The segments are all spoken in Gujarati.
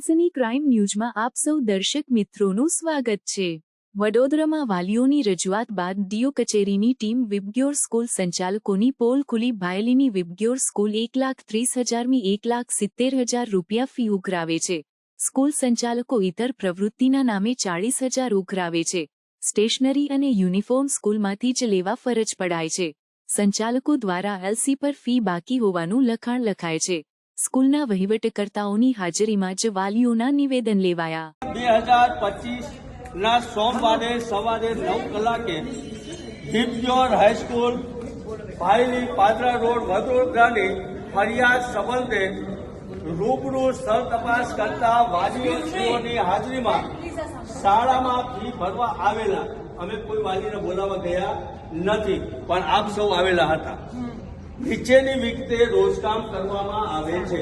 સનસની ક્રાઇમ ન્યૂઝમાં આપ સૌ દર્શક મિત્રોનું સ્વાગત છે. વડોદરામાં વાલીઓની રજૂઆત બાદ ડીઓ કચેરીની ટીમ વિબગ્યોર સ્કૂલ સંચાલકોની પોલ ખુલી ભાયલીની વિબગ્યોર સ્કૂલ એક લાખ ત્રીસ હજારમી એક લાખ સિત્તેર હજાર રૂપિયા ફી ઉઘરાવે છે. સ્કૂલ સંચાલકો ઇતર પ્રવૃત્તિના નામે ચાળીસ હજાર ઉઘરાવે છે. સ્ટેશનરી અને યુનિફોર્મ સ્કૂલમાંથી જ લેવા ફરજ પડાય છે. સંચાલકો દ્વારા એલસી પર ફી બાકી હોવાનું લખાણ લખાય છે. સ્કૂલના વહીવટકર્તાઓની હાજરીમાં જ વાલીઓના નિવેદન લેવાયા. બે હજાર પચીસ ના સોમવારે સવારે નવ કલાકે હિપયોર high school Bhaili Padra road વડોદરાની ફરિયાદ સંબંધે રૂબરૂ સ્થળ તપાસ કરતા વાલીઓની હાજરીમાં શાળામાં ફી ભરવા આવેલા. અમે કોઈ વાલીને બોલાવવા ગયા નથી, પણ આપ સૌ આવેલા હતા. નીચેની વિગતે રોજકામ કરવામાં આવે છે.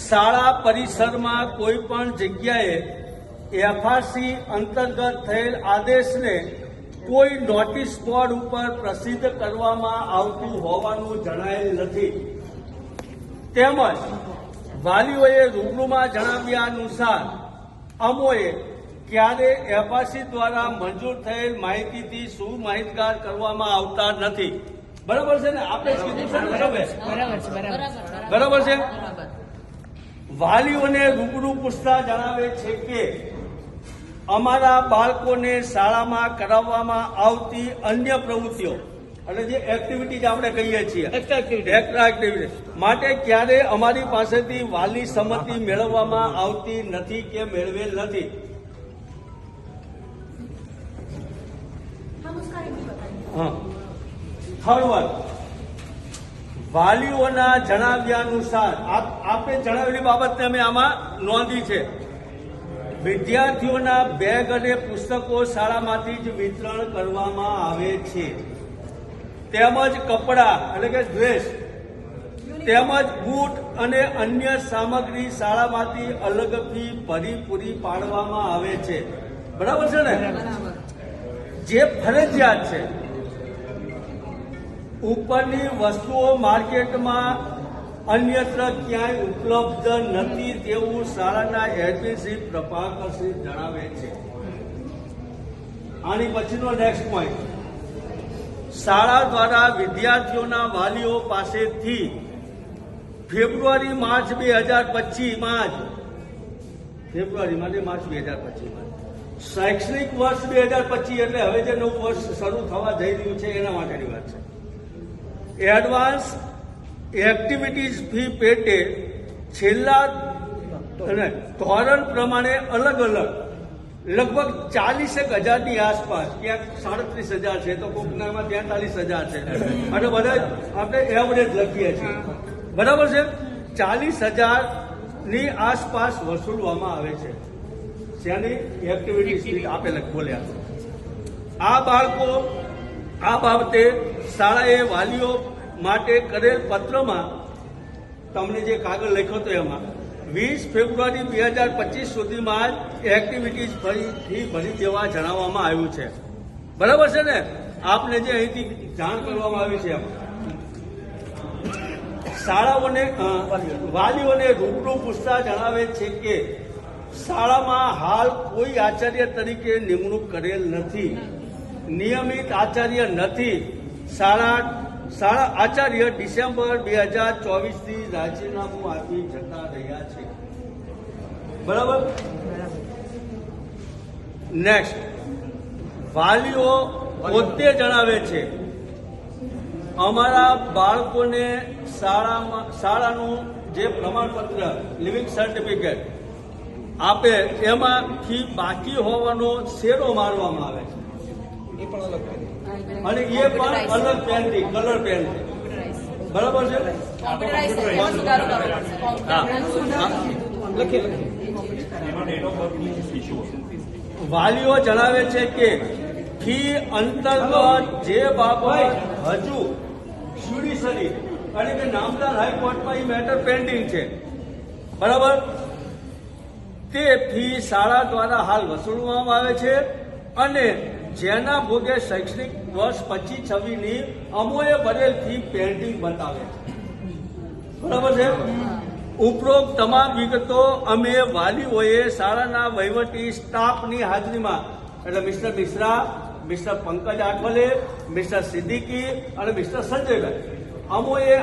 શાળા પરિસરમાં કોઈ પણ જગ્યાએ એફઆરસી અંતર્ગત થયેલ આદેશને કોઈ નોટિસ બોર્ડ ઉપર પ્રસિદ્ધ કરવામાં આવતું હોવાનું જણાયેલ નથી. તેમજ વાલીઓએ રૂબરૂમાં જણાવ્યા અનુસાર, અમોએ ક્યારે એફઆરસી દ્વારા મંજૂર થયેલ માહિતીથી શું માહિતગાર કરવામાં આવતા નથી. બરાબર છે ને? આપણે કીધું છે બરાબર બરાબર છે બરાબર બરાબર છે? વાલીઓને રૂબરૂ પૂછતા જણાવે છે કે અમારા બાળકોને શાળામાં કરાવવામાં આવતી અન્ય પ્રવૃત્તિઓ એટલે જે એક્ટિવિટીઝ આપણે કહીએ છીએ એક્સ્ટ્રા એક્ટિવિટી. માટે ક્યારે અમારી પાસેથી વાલી સંમતિ મેળવવામાં આવતી નથી કે મેળવેલ નથી? હા. Third one. વાલીઓના જણાવ્યા અનુસાર આપ આપે જણાવેલી બાબતને અમે આમાં નોંધી છે. વિદ્યાર્થીઓના બેગ અને પુસ્તકો શાળામાંથી જ વિતરણ કરવામાં આવે છે. તેમજ કપડાં એટલે કે ડ્રેસ તેમજ બૂટ અને અન્ય સામગ્રી શાળામાંથી અલગથી ભરી પૂરી પાડવામાં આવે છે. બરાબર છે ને? જે ફરજિયાત છે. ઉપરની વસ્તુઓ માર્કેટમાં અન્યત્ર ક્યાંય ઉપલબ્ધ નથી તેવું શાળાના એડમિન શ્રી પ્રભાકરસિંહ જણાવે છે. આની પછીનો નેક્સ્ટ પોઈન્ટ શાળા દ્વારા વિદ્યાર્થીઓના વાલીઓ પાસેથી ફેબ્રુઆરી, માર્ચ બે હજાર પચીસમાં જ, ફેબ્રુઆરી માટે માર્ચ બે હજાર પચીસમાં શૈક્ષણિક વર્ષ બે હજાર પચીસ એટલે હવે જે નવું વર્ષ શરૂ થવા જઈ રહ્યું છે, એના માટેની વાત છે. એડવાન્સ એક્ટિવિટીઝ ફી પેટે છેલ્લા ધોરણ પ્રમાણે અલગ અલગ, લગભગ ચાલીસેક હજારની આસપાસ, ક્યાંક સાડત્રીસ હજાર છે, તો કોકનામાં તેતાલીસ હજાર છે. અને બધા આપણે એવરેજ લખીએ છીએ. બરાબર છે? ચાલીસ હજારની આસપાસ વસૂલવામાં આવે છે. જેની એક્ટિવિટી આપેલ બોલ્યા. આ બાળકો આ બાબતે શાળાએ વાલીઓ માટે કરેલ પત્રમાં તમને જે કાગળ લખ્યો હતો એમાં, વીસ ફેબ્રુઆરી બે હજાર પચીસ સુધીમાં જ એક્ટિવિટીઝ ફરીથી ભરી દેવા જણાવવામાં આવ્યું છે. બરાબર છે ને? આપને જે અહીંથી જાણ કરવામાં આવી છે એમાં. શાળાઓને વાલીઓને રૂબરૂ પૂછતા જણાવે છે કે, શાળામાં હાલ કોઈ આચાર્ય તરીકે નિમણૂક કરેલ નથી. નિયમિત આચાર્ય નથી. શાળા શાળા આચાર્ય ડિસેમ્બર બે હજાર ચોવીસથી રાજીનામું આપી જતા રહ્યા છે બરાબર? નેક્સ્ટ વાલીઓ પોતે જણાવે છે, અમારા બાળકોને શાળામાં, શાળાનું જે પ્રમાણપત્ર લિવિંગ સર્ટિફિકેટ આપે એમાં ફી બાકી હોવાનો શેરો મારવામાં આવે છે. અને એ પણ અલગ પેનથી કલર પેનથી. બરાબર છે? વાલીઓ જણાવે છે કે ફી અંતર્ગત જે બાબત હજુ જ્યુડિશરી અને કે નામદાર હાઈકોર્ટમાં એ મેટર પેન્ડિંગ છે. બરાબર? તે ફી શાળા દ્વારા હાલ વસૂલવામાં આવે છે અને જેના ભોગે શૈક્ષણિક વર્ષ પચીસ છવ્વીસની અમોએ ભરેલ ફી પેન્ટિંગ બતાવે બરાબર છે? ઉપરોક્ત તમામ વિગતો અમે વાલીઓએ શાળાના વહીવટી સ્ટાફની હાજરીમાં, એટલે mister Mishra, mister Pankaj Athavale, mister Siddiqui અને મિસ્ટર સંજયભાઈ, અમોએ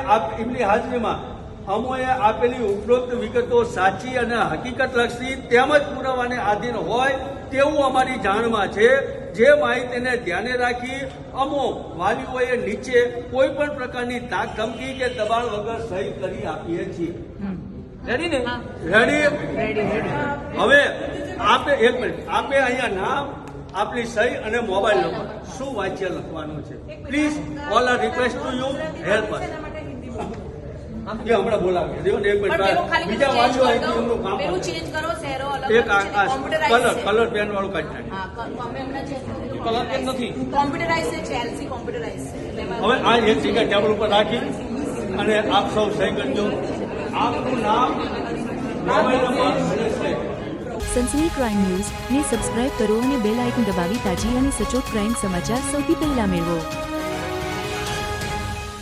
એમની હાજરીમાં અમોએ આપેલી ઉપરોક્ત વિગતો સાચી અને હકીકત લક્ષી તેમજ પુરાવાને આધીન હોય તેવું અમારી જાણમાં છે. જે માહિતીને ધ્યાને રાખી અમો વાલીઓએ નીચે કોઈ પણ પ્રકારની તાક ધમકી કે દબાણ વગર સહી કરી આપીએ છીએ. રેડી ને? રેડી હવે આપે એક મિનિટ આપે અહીંયા નામ આપની સહી અને મોબાઈલ નંબર શું વાંચ્ય લખવાનું છે? Please all are request to you help us એ હમણાં દેવો ને એક મિનિટ બીજા. એમનું કામ પેલું. કરો, અલગ એક આ કલર કલર પેન વાળું કાઢી. કલર પેન નથી. છે, હવે આ એક જગ્યા ટેબલ ઉપર રાખી અને આપ સૌ સહી કરજો આપનું નામ mobile number Sansani crime news ને સબસ્ક્રાઇબ કરો અને બેલ આઇકન દબાવી તાજી અને સચોટ ક્રાઇમ સમાચાર સૌથી પહેલા મેળવો